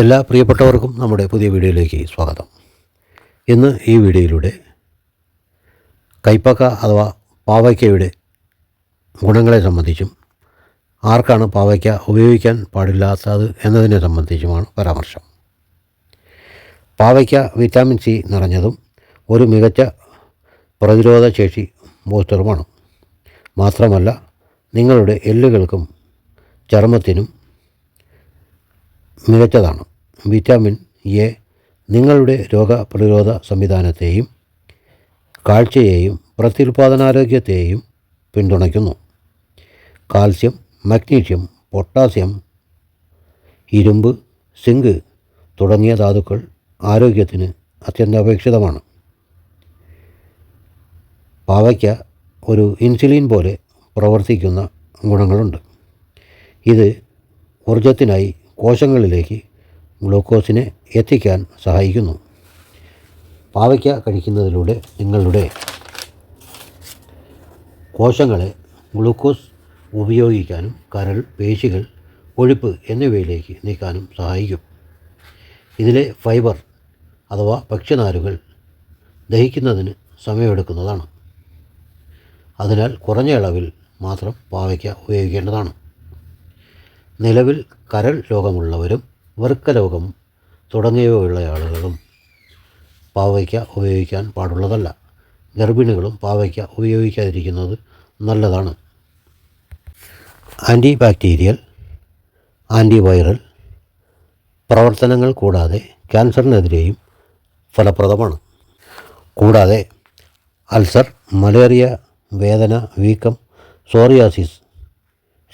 എല്ലാ പ്രിയപ്പെട്ടവർക്കും നമ്മുടെ പുതിയ വീഡിയോയിലേക്ക് സ്വാഗതം. ഇന്ന് ഈ വീഡിയോയിലൂടെ കൈപ്പക്ക അഥവാ പാവയ്ക്കയുടെ ഗുണങ്ങളെ സംബന്ധിച്ചും ആർക്കാണ് പാവയ്ക്ക ഉപയോഗിക്കാൻ പാടില്ലാത്തത് എന്നതിനെ സംബന്ധിച്ചുമാണ് പരാമർശം. പാവയ്ക്ക വിറ്റാമിൻ സി നിറഞ്ഞതും ഒരു മികച്ച പ്രതിരോധ ശേഷി ബൂസ്റ്ററുമാണ്. മാത്രമല്ല നിങ്ങളുടെ എല്ലുകൾക്കും ചർമ്മത്തിനും മികച്ചതാണ്. വിറ്റാമിൻ എ നിങ്ങളുടെ രോഗപ്രതിരോധ സംവിധാനത്തെയും കാഴ്ചയെയും പ്രത്യുൽപാദനാരോഗ്യത്തെയും പിന്തുണയ്ക്കുന്നു. കാൽസ്യം മഗ്നീഷ്യം പൊട്ടാസ്യം ഇരുമ്പ് സിങ്ക് തുടങ്ങിയ ധാതുക്കൾ ആരോഗ്യത്തിന് അത്യന്താപേക്ഷിതമാണ്. പാവയ്ക്ക ഒരു ഇൻസുലിൻ പോലെ പ്രവർത്തിക്കുന്ന ഗുണങ്ങളുണ്ട്. ഇത് ഊർജത്തിനായി കോശങ്ങളിലേക്ക് ഗ്ലൂക്കോസിനെ എത്തിക്കാൻ സഹായിക്കുന്നു. പാവയ്ക്ക കഴിക്കുന്നതിലൂടെ നിങ്ങളുടെ കോശങ്ങളെ ഗ്ലൂക്കോസ് ഉപയോഗിക്കാനും കരൾ പേശികൾ കൊഴുപ്പ് എന്നിവയിലേക്ക് നീക്കാനും സഹായിക്കും. ഇതിലെ ഫൈബർ അഥവാ ഭക്ഷ്യനാരുകൾ ദഹിക്കുന്നതിന് സമയമെടുക്കുന്നതാണ്. അതിനാൽ കുറഞ്ഞ അളവിൽ മാത്രം പാവയ്ക്ക ഉപയോഗിക്കേണ്ടതാണ്. നിലവിൽ കരൾ രോഗമുള്ളവരും വൃക്ക രോഗം തുടങ്ങിയവയുള്ള ആളുകളും പാവയ്ക്ക ഉപയോഗിക്കാൻ പാടുള്ളതല്ല. ഗർഭിണികളും പാവയ്ക്ക ഉപയോഗിക്കാതിരിക്കുന്നത് നല്ലതാണ്. ആന്റി ബാക്ടീരിയൽ ആന്റിവൈറൽ പ്രവർത്തനങ്ങൾ കൂടാതെ ക്യാൻസറിനെതിരെയും ഫലപ്രദമാണ്. കൂടാതെ അൾസർ മലേറിയ വേദന വീക്കം സോറിയാസിസ്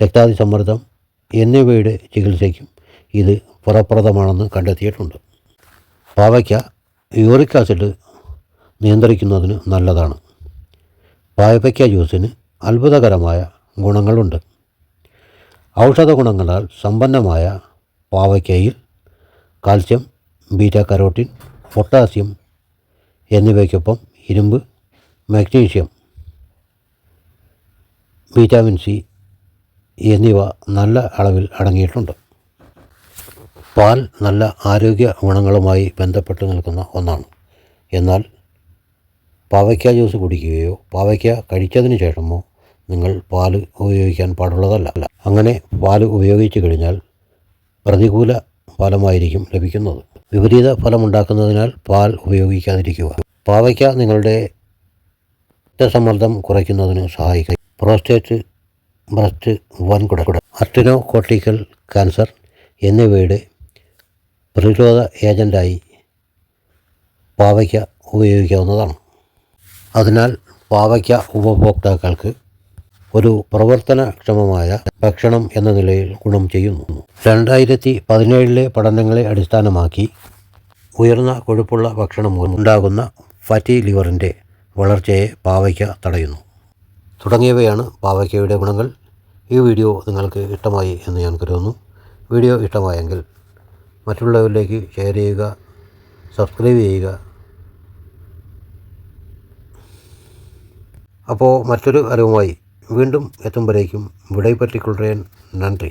രക്താതിസമ്മർദ്ദം എന്നിവയുടെ ചികിത്സയ്ക്കും ഇത് ഫലപ്രദമാണെന്ന് കണ്ടെത്തിയിട്ടുണ്ട്. പാവയ്ക്ക യൂറിക് ആസിഡ് നിയന്ത്രിക്കുന്നതിന് നല്ലതാണ്. പാവയ്ക്ക ജ്യൂസിന് അത്ഭുതകരമായ ഗുണങ്ങളുണ്ട്. ഔഷധ ഗുണങ്ങളാൽ സമ്പന്നമായ പാവയ്ക്കയിൽ കാൽസ്യം ബീറ്റ കരോട്ടിൻ പൊട്ടാസ്യം എന്നിവയ്ക്കൊപ്പം ഇരുമ്പ് മാഗ്നീഷ്യം വിറ്റാമിൻ സി എന്നിവ നല്ല അളവിൽ അടങ്ങിയിട്ടുണ്ട്. പാൽ നല്ല ആരോഗ്യ ഗുണങ്ങളുമായി ബന്ധപ്പെട്ട് നിൽക്കുന്ന ഒന്നാണ്. എന്നാൽ പാവയ്ക്ക ജ്യൂസ് കുടിക്കുകയോ പാവയ്ക്ക കഴിച്ചതിന് ശേഷമോ നിങ്ങൾ പാൽ ഉപയോഗിക്കാൻ പാടുള്ളതല്ല. അങ്ങനെ പാൽ ഉപയോഗിച്ചു കഴിഞ്ഞാൽ പ്രതികൂല ഫലമായിരിക്കും ലഭിക്കുന്നത്. വിപരീത ഫലമുണ്ടാക്കുന്നതിനാൽ പാൽ ഉപയോഗിക്കാതിരിക്കുക. പാവയ്ക്ക നിങ്ങളുടെ രക്തസമ്മർദ്ദം കുറയ്ക്കുന്നതിന് സഹായിക്കും. പ്രോസ്റ്റേറ്റ് ബ്രസ്റ്റ് വൻകുട അർട്ടിനോ കോർട്ടിക്കൽ ക്യാൻസർ എന്നിവയുടെ പ്രതിരോധ ഏജന്റായി പാവയ്ക്ക ഉപയോഗിക്കാവുന്നതാണ്. അതിനാൽ പാവയ്ക്ക ഉപഭോക്താക്കൾക്ക് ഒരു പ്രവർത്തനക്ഷമമായ ഭക്ഷണം എന്ന നിലയിൽ ഗുണം ചെയ്യുന്നു. രണ്ടായിരത്തി പതിനേഴിലെ പഠനങ്ങളെ അടിസ്ഥാനമാക്കി ഉയർന്ന കൊഴുപ്പുള്ള ഭക്ഷണം ഉണ്ടാകുന്ന ഫാറ്റി ലിവറിന്റെ വളർച്ചയെ പാവയ്ക്ക തടയുന്നു. തുടങ്ങിയവയാണ് പാവയ്ക്കയുടെ ഗുണങ്ങൾ. ഈ വീഡിയോ നിങ്ങൾക്ക് ഇഷ്ടമായി എന്ന് ഞാൻ കരുതുന്നു. വീഡിയോ ഇഷ്ടമായെങ്കിൽ മറ്റുള്ളവരിലേക്ക് ഷെയർ ചെയ്യുക സബ്സ്ക്രൈബ് ചെയ്യുക. അപ്പോൾ മറ്റൊരു അറിവുമായി വീണ്ടും എത്തുമ്പോഴേക്കും വിടൈപ്പറ്റിക്കൊള്ളേൻ നന്ദി.